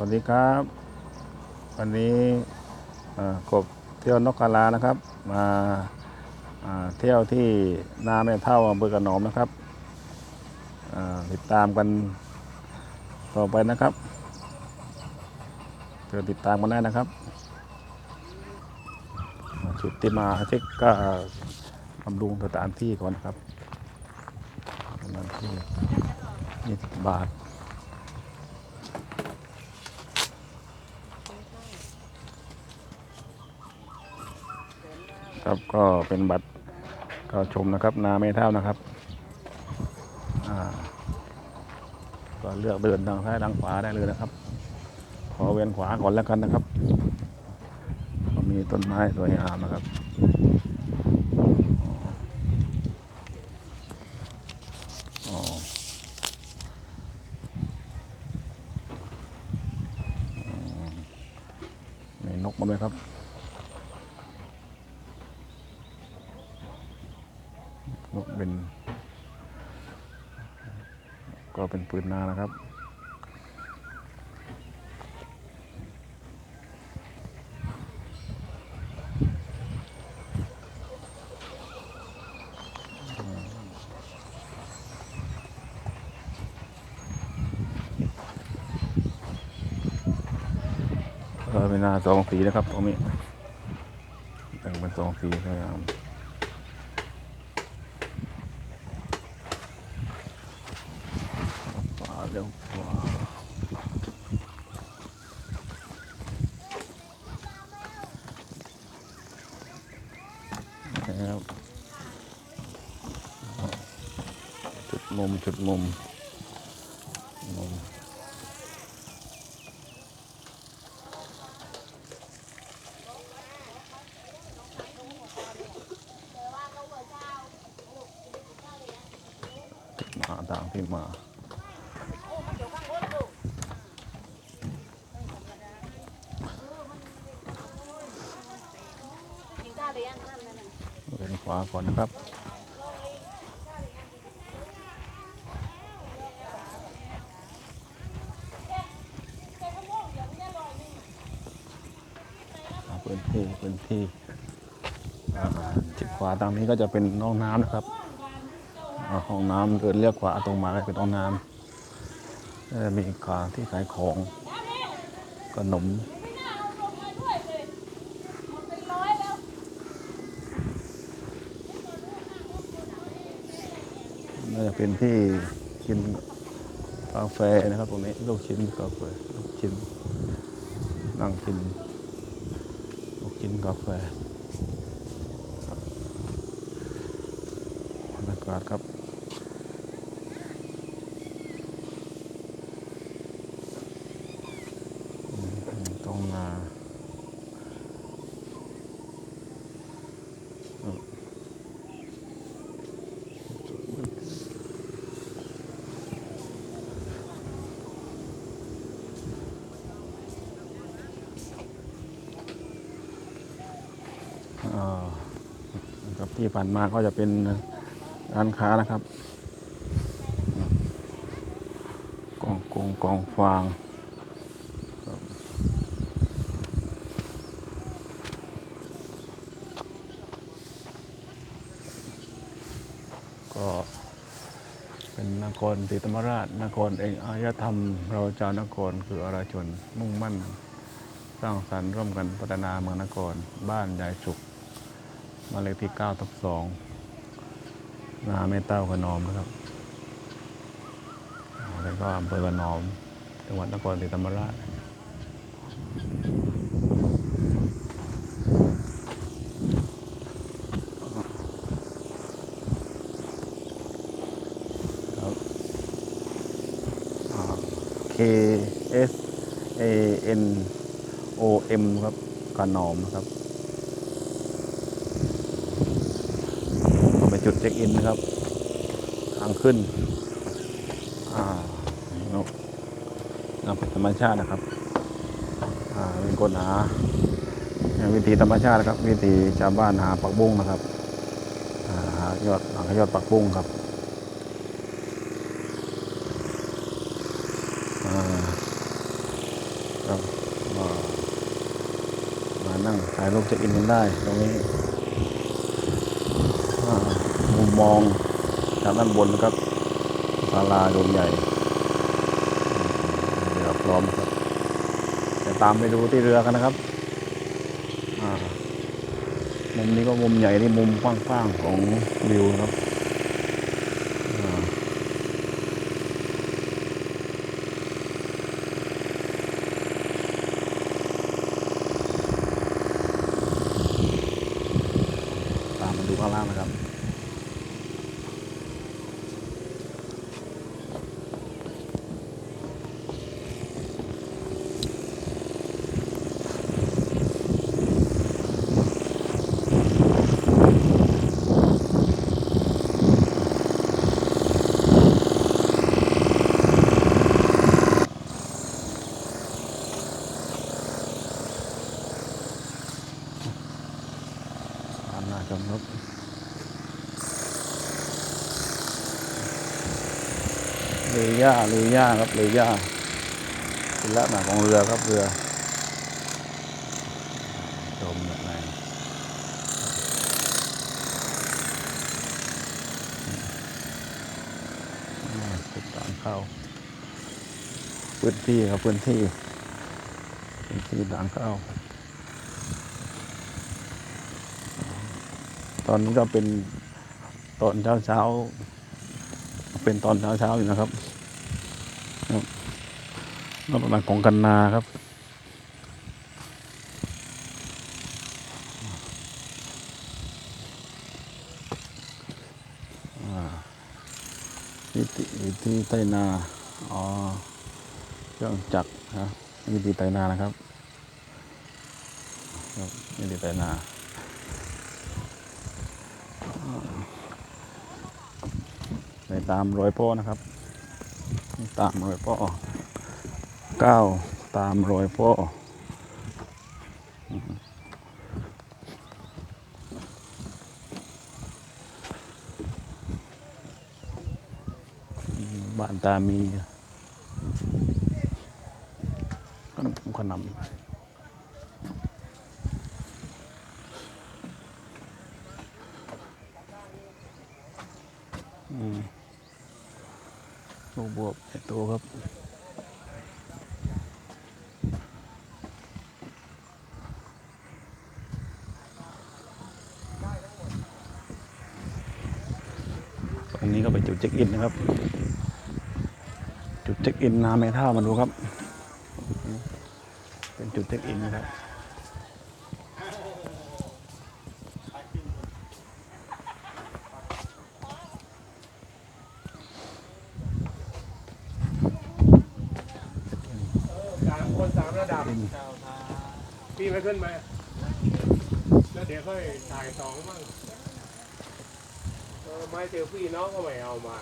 วัสดีครับ วันนี้กบเที่ยวนกกาลานะครับ มาเที่ยวที่นาแม่เท่าอำเภอกระหนอมนะครับติดตามกันต่อไปนะครับเชิญติดตามกันได้นะครับชุดที่มาเช็คก็บำรุงสถานที่ก่อนครับสถานที่ยี่สิบบาท ครับก็เป็นบัตรเข้าชมนะครับ นาไม่เท่านะครับก็เลือกเดินทางซ้ายทางขวาได้เลยนะครับ ขอเวียนขวาก่อนแล้วกันนะครับ ก็มีต้นไม้สวยงามนะครับมีนกมาไหมครับ นกเป็น ก็เป็นปืนนานะครับเป็นนาสองสีนะครับตรงนี้แบ่งเป็นสองสีสวยงาม ขวาเร็วขวา แล้วจุดมุมจุดมุมมุมมาตางที่มา นขวาก่อนนะครับพื้นที่พื้นที่จิดขวาตามนี้ก็จะเป็นห้องน้ำนะครับห้องน้ำเดินเลี้ยวขวาตรงมาก็เป็นห้องน้ำมีขาที่ขายของขนม น่าจะเป็นที่กินกาแฟนะครับตรงนี้ลูกชิ้นกาแฟลูกชิ้นนั่งกินลูกชิ้นกาแฟบรรยากาศครับอืมตรงนาอ่าครับ ที่ผ่านมาก็จะเป็นร้านค้านะครับกองกงกองฟางก็เป็นนครศรีธรรมราช นครเองอารยธรรม เราเจ้านครคืออาราชนมุ่งมั่น สร้างสรรค์ร่วมกันพัฒนาเมืองนคร บ้านยายสุข หมานเลขที่9ทับ2นาแม่เต้าขนอมนะครับแล้วก็อำเภอขนอม จังหวัดนครศรีธรรมราชครับอ่า K S A N O M ครับกานอมครับก็เป็น จุดเช็คอินนะครับ ทางขึ้นอ่านกนำธรรมชาตินะครับอ่าเป็นคนหาวิธีธรรมชาตินะครับ วิธีชาวบ้านหาปักบุ้งนะครับหายอดหายอดปักบุ้งครับครับมานั่งถ่ายรูปเช็คอินกันได้ตรงนี้ มองจากด้านบนนะครับศาลาดวงใหญ่เรือพร้อมครับจะตามไปดูที่เรือกันนะครับมุมนี้ก็มุมใหญ่นี่มุมกว้างๆของวิวนะครับตามมาดูข้างล่างนะครับ ตามมาชมครับเรือย่าเรือย่าครับเรือย่าเป็นลักษณะของเรือครับเรือชมแบบไหนติดตามเข้าพื้นที่ครับพื้นที่พื้นที่ต่างเข้า ตอนนี้ก็เป็นตอนเช้าเช้า เป็นตอนเช้าเช้าอยู่นะครับครับนอกจากของกันนาครับอ่าวิธีวิธีไตนา อ๋อ เครื่องจักรนะวิธีไตนานะครับครับวิธีไตนา ไป ตามรอยพ่อนะครับ ตามรอยพ่อก้าวตามรอยพ่อบ้านตามีขนมขนมอืม ลูกบวบไอโตครับตรงนี้ก็เป็นจุดเช็คอินนะครับ จุดเช็คอินนาไม่ท่ามาดูครับ เป็นจุดเช็คอินนะครับ สามระดับพี่ไม่ขึ้นไหมแล้วเดี๋ยวค่อยถ่ายสองบ้างไม้เซลฟี่น้องก็ไม่เอามา